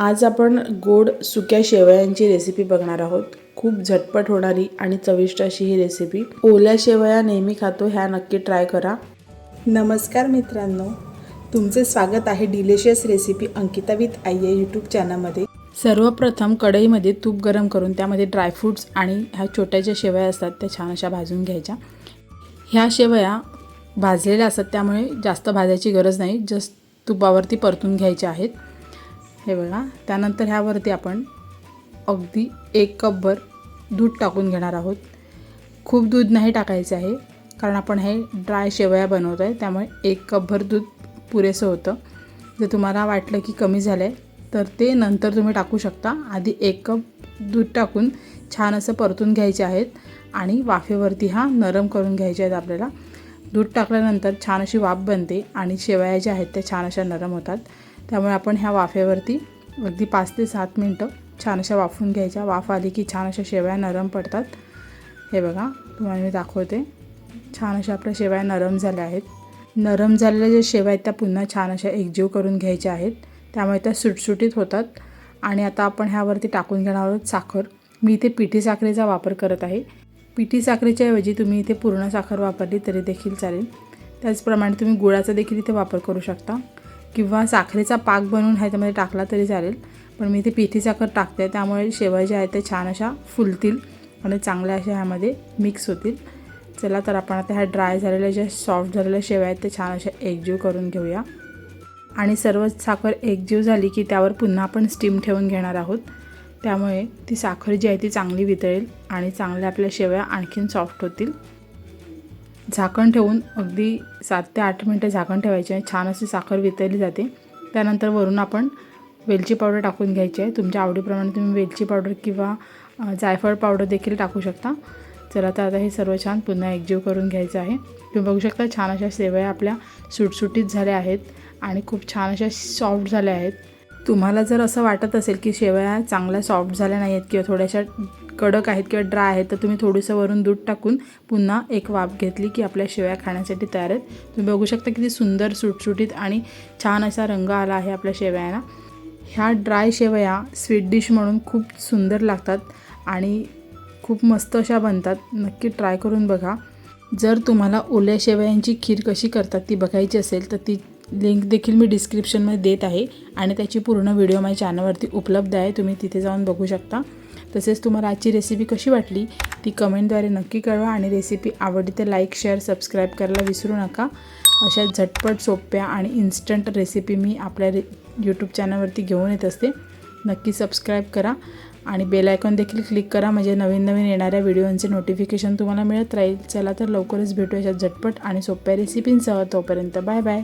आज आपण गोड सुक्या शेवयांची रेसिपी बघणार आहोत. खूप झटपट होणारी आणि चविष्ट अशी ही रेसिपी ओल्या शेवया नेहमी खातो ह्या नक्की ट्राय करा. नमस्कार मित्रांनो. तुमचे स्वागत आहे डिलिशियस रेसिपी अंकिता विथ आई या यूट्यूब चॅनलमध्ये सर्वप्रथम कढईमध्ये तूप गरम करून त्यामध्ये ड्रायफ्रूट्स आणि ह्या छोट्या ज्या शेवया असतात त्या छान अशा भाजून घ्यायच्या. ह्या शेवया भाजलेल्या असतात त्यामुळे जास्त भाजायची गरज नाही. जस्ट तुपावरती परतून घ्यायच्या आहेत. हे बघा. त्यानंतर ह्यावरती आपण अगदी एक कपभर दूध टाकून घेणार आहोत. खूप दूध नाही टाकायचं आहे कारण आपण हे ड्राय शेवया बनवतो आहे त्यामुळे एक कपभर दूध पुरेसं होतं. जर तुम्हाला वाटलं की कमी झालं आहे तर ते नंतर तुम्ही टाकू शकता. आधी एक कप दूध टाकून छान असं परतून घ्यायचे आहेत आणि वाफेवरती हा नरम करून घ्यायचे आहेत आपल्याला. दूध टाकल्यानंतर छान अशी वाफ बनते आणि शेवया ज्या आहेत त्या छान अशा नरम होतात. त्यामुळे आपण ह्या वाफेवरती अगदी पाच ते सात मिनटं छान अशा वाफून घ्यायच्या. वाफ आली की छान अशा शेवया नरम पडतात. हे बघा तुम्हाला मी दाखवते. छान अशा आपल्या शेवया नरम झाल्या आहेत. नरम झालेल्या ज्या शेवया आहेत त्या पुन्हा छान अशा एकजीव करून घ्यायच्या आहेत. त्यामुळे त्या सुटसुटीत होतात. आणि आता आपण ह्यावरती टाकून घेणार आहोत साखर. मी इथे पिठी साखरेचा वापर करत आहे. पिठी साखरेच्या ऐवजी तुम्ही इथे पूर्ण साखर वापरली तरी देखील चालेल. त्याचप्रमाणे तुम्ही गुळाचा देखील इथे वापर करू शकता. किंवा साखरेचा पाक बनवून ह्याच्यामध्ये टाकला तरी चालेल. पण मी इथे पिठी साखर टाकते त्यामुळे शेवया ज्या आहेत त्या छान अशा फुलतील आणि चांगल्या अशा ह्यामध्ये मिक्स होतील. चला तर आपण आता ह्या ड्राय झालेल्या ज्या सॉफ्ट झालेल्या शेवया आहेत त्या छान अशा एकजीव करून घेऊया. आणि सर्व साखर एकजीव झाली की त्यावर पुन्हा आपण स्टीम ठेवून घेणार आहोत. त्यामुळे ती साखर जी आहे ती चांगली वितळेल आणि चांगल्या आपल्या शेवया आणखीन सॉफ्ट होतील. झाकण ठेवून अगदी सात ते आठ मिनटं झाकण ठेवायचे आहे. छान अशी साखर वितळली जाते. त्यानंतर वरून आपण वेलची पावडर टाकून घ्यायची आहे. तुमच्या आवडीप्रमाणे तुम्ही वेलची पावडर किंवा जायफळ पावडर देखील टाकू शकता. चला तर आता हे सर्व छान पुन्हा एकजीव करून घ्यायचं आहे. तुम्ही बघू शकता छान अशा सेवया आपल्या सुटसुटीत झाल्या आहेत आणि खूप छान अशा सॉफ्ट झाल्या आहेत. तुम्हाला जर असं वाटत असेल की शेवया चांगल्या सॉफ्ट झाल्या नाही आहेत किंवा थोड्याशा कडक आहेत किंवा ड्राय आहेत तर तुम्ही थोडंसं वरून दूध टाकून पुन्हा एक वाफ घेतली की आपल्या शेवया खाण्यासाठी तयार आहेत. तुम्ही बघू शकता किती सुंदर सुटसुटीत आणि छान असा रंग आला आहे आपल्या शेवयांना. ह्या ड्राय शेवया स्वीट डिश म्हणून खूप सुंदर लागतात आणि खूप मस्त अशा बनतात. नक्की ट्राय करून बघा. जर तुम्हाला ओल्या शेवयांची खीर कशी करतात ती बघायची असेल तर ती लिंक देखील मी डिस्क्रिप्शनमध्ये देत आहे आणि त्याची पूर्ण व्हिडिओ माझ्या चॅनलवरती उपलब्ध आहे तुम्ही तिथे जाऊन बघू शकता. तसेच तुम्हाला आजची रेसिपी कशी वाटली ती कमेंटद्वारे नक्की कळवा आणि रेसिपी आवडली तर लाईक शेअर सबस्क्राईब करायला विसरू नका. अशा झटपट सोप्या आणि इन्स्टंट रेसिपी मी आपल्या रे यूट्यूब चॅनलवरती घेऊन येत असते. नक्की सबस्क्राईब करा आणि बेल आयकॉन देखील क्लिक करा म्हणजे नवीन नवीन येणाऱ्या व्हिडिओंचे नोटिफिकेशन तुम्हाला मिळत राहील. चला तर लवकरच भेटू अशा झटपट आणि सोप्या रेसिपींसह तोपर्यंत बाय बाय